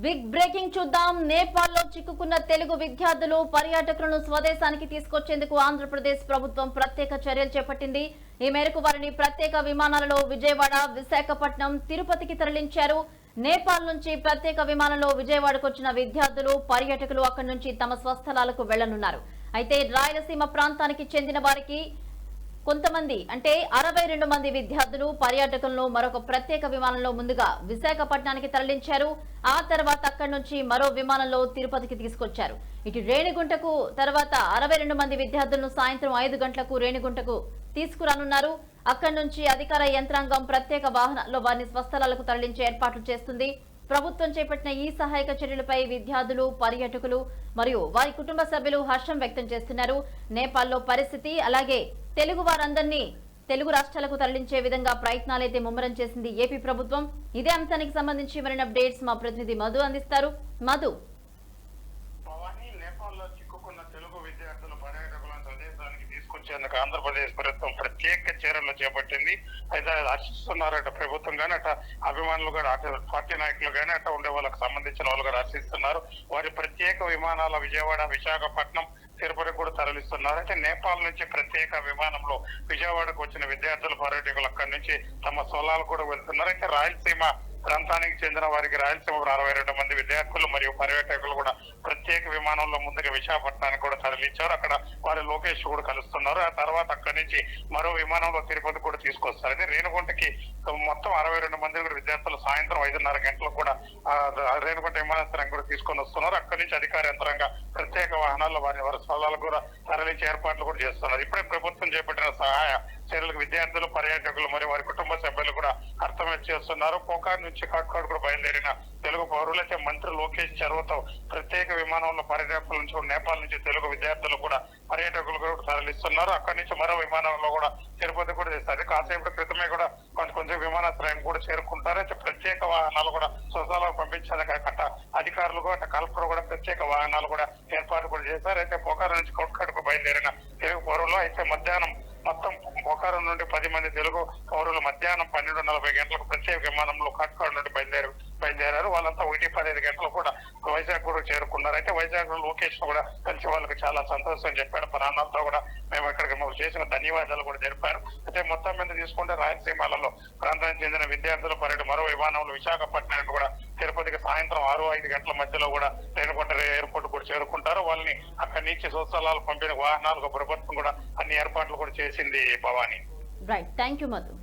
Big breaking చూద్దాం. నేపాల్లో చిక్కుకున్న తెలుగు విద్యార్థులు పర్యాటకులను స్వదేశానికి తీసుకొచ్చేందుకు ఆంధ్రప్రదేశ్ ప్రభుత్వం ప్రత్యేక చర్యలు చేపట్టింది. ఈ మేరకు వారిని ప్రత్యేక విమానాలలో విజయవాడ విశాఖపట్నం తిరుపతికి తరలించారు. నేపాల్ నుంచి ప్రత్యేక విమానంలో విజయవాడకు వచ్చిన విద్యార్థులు పర్యాటకులు అక్కడి నుంచి తమ స్వస్థలాలకు వెళ్ళనున్నారు అయితే రాయలసీమ ప్రాంతానికి చెందిన వారికి కొంతమంది అంటే అరవై రెండు మంది విద్యార్థులు పర్యాటకులను మరొక ప్రత్యేక విమానంలో ముందుగా విశాఖపట్నానికి తరలించారు. ఆ తర్వాత అక్కడి నుంచి మరో విమానంలో తిరుపతికి తీసుకొచ్చారు. ఇటు రేణిగుంటకు తర్వాత అరవై రెండు మంది విద్యార్థులను సాయంత్రం ఐదు గంటలకు రేణిగుంటకు తీసుకురానున్నారు. అక్కడి నుంచి అధికార యంత్రాంగం ప్రత్యేక వాహనాల్లో వారిని స్వస్థలాలకు తరలించే ఏర్పాట్లు చేస్తుంది. ప్రభుత్వం చేపట్టిన ఈ సహాయక చర్యలపై విద్యార్థులు పర్యాటకులు మరియు వారి కుటుంబ సభ్యులు హర్షం వ్యక్తం చేస్తున్నారు. నేపాల్లో పరిస్థితి అలాగే తెలుగు వారందరినీ తెలుగు రాష్ట్రాలకు తరలించే విధంగా ప్రయత్నాలైతే ముమ్మరం చేసింది ఏపీ ప్రభుత్వం. ఇదే అంశానికి సంబంధించి మరిన్ని అప్డేట్స్ మా ప్రతినిధి మధు అందిస్తారు. మధు భవానీ నేపాల్లో చిక్కుకున్న తెలుగు విద్యార్థులు పర్యాటకులను స్వదేశానికి ఆంధ్రప్రదేశ్ ప్రభుత్వం ప్రత్యేక చర్యలు చేపట్టింది. అయితే హర్షిస్తున్నారట ప్రభుత్వం కానీ అట అభిమానులు కూడా అటు పార్టీ నాయకులు కానీ అట్లా ఉండే వాళ్ళకి సంబంధించిన వాళ్ళు కూడా హర్షిస్తున్నారు వారి ప్రత్యేక విమానాల విజయవాడ విశాఖపట్నం తిరుపతి కూడా తరలిస్తున్నారు. అయితే నేపాల్ నుంచి ప్రత్యేక విమానంలో విజయవాడకు వచ్చిన విద్యార్థులు పర్యాటకులు అక్కడి నుంచి తమ సొలాలు కూడా వెళ్తున్నారు. అయితే రాయలసీమ ప్రాంతానికి చెందిన వారికి రాయలసీమ అరవై రెండు మంది విద్యార్థులు మరియు పర్యాటకులు కూడా విమానంలో ముందుగా విశాఖపట్నానికి కూడా తరలించారు. అక్కడ వారి లోకేష్ కూడా కలుస్తున్నారు. ఆ తర్వాత అక్కడి నుంచి మరో విమానంలో తిరుపతి కూడా తీసుకొస్తారు. రేణుగుంటకి మొత్తం అరవై రెండు మంది కూడా విద్యార్థులు సాయంత్రం ఐదున్నర గంటలకు కూడా ఆ, రేణుగుంట విమానాశ్రయం కూడా తీసుకొని వస్తున్నారు. అక్కడి నుంచి అధికార యంత్రంగా ప్రత్యేక వాహనాల్లో వారి వారి స్థలాలకు కూడా తరలించే ఏర్పాట్లు కూడా చేస్తున్నారు. ఇప్పుడే ప్రభుత్వం చేపట్టిన సహాయ చర్యలకు విద్యార్థులు పర్యాటకులు మరియు వారి కుటుంబ సభ్యులు కూడా అర్థం చేస్తున్నారు. పోకార్ నుంచి కాట్కోడ్ కూడా బయలుదేరిన తెలుగు పౌరులైతే మంత్రి లోకేష్ చొరవతో ప్రత్యేక విమానంలో పర్యాటకుల నుంచి కూడా నేపాల్ నుంచి తెలుగు విద్యార్థులు కూడా పర్యాటకులు కూడా తరలిస్తున్నారు అక్కడి నుంచి మరో విమానంలో కూడా తిరుపతి కూడా చేస్తారు. కాసేపటి క్రితమే కూడా కొంచెం కొంచెం విమానాశ్రయం కూడా చేరుకుంటారు. అయితే ప్రత్యేక వాహనాలు కూడా స్వస్థలాలకు పంపించాలి. అక్కడ అధికారులు కూడా కలెక్టర్ కూడా ప్రత్యేక వాహనాలు కూడా ఏర్పాటు కూడా చేశారు. అయితే పోకారం నుంచి కొట్కాడుకు బయలుదేరిన తెలుగు పౌరులు అయితే మధ్యాహ్నం మొత్తం పోకారం నుండి పది మంది తెలుగు పౌరులు మధ్యాహ్నం పన్నెండు నలభై గంటలకు ప్రత్యేక విమానంలో కాట్కాడ్ నుండి బయలుదేరి బయలుదేరారు. వాళ్ళంతా ఒకటి పదిహేను గంటలు కూడా వైజాగ్ కూడా చేరుకున్నారు. అయితే వైజాగ్లో లోకేష్ కూడా కలిసి వాళ్ళకి చాలా సంతోషం చెప్పారు. ప్రాణాలతో కూడా మేము ఇక్కడికి మాకు చేసిన ధన్యవాదాలు కూడా జరిపారు అయితే మొత్తం మీద తీసుకుంటే రాయలసీమలలో ప్రాంతానికి చెందిన విద్యార్థులు పర్యటన మరో విమానంలో విశాఖపట్నానికి కూడా తిరుపతికి సాయంత్రం ఆరు ఐదు గంటల మధ్యలో కూడా రేణుకుంట ఎయిర్పోర్ట్ కూడా చేరుకుంటారు. వాళ్ళని అక్కడి నుంచి స్వస్థలాలు పంపిన వాహనాలకు ప్రభుత్వం కూడా అన్ని ఏర్పాట్లు కూడా చేసింది Bhavani. Right thank you Madhu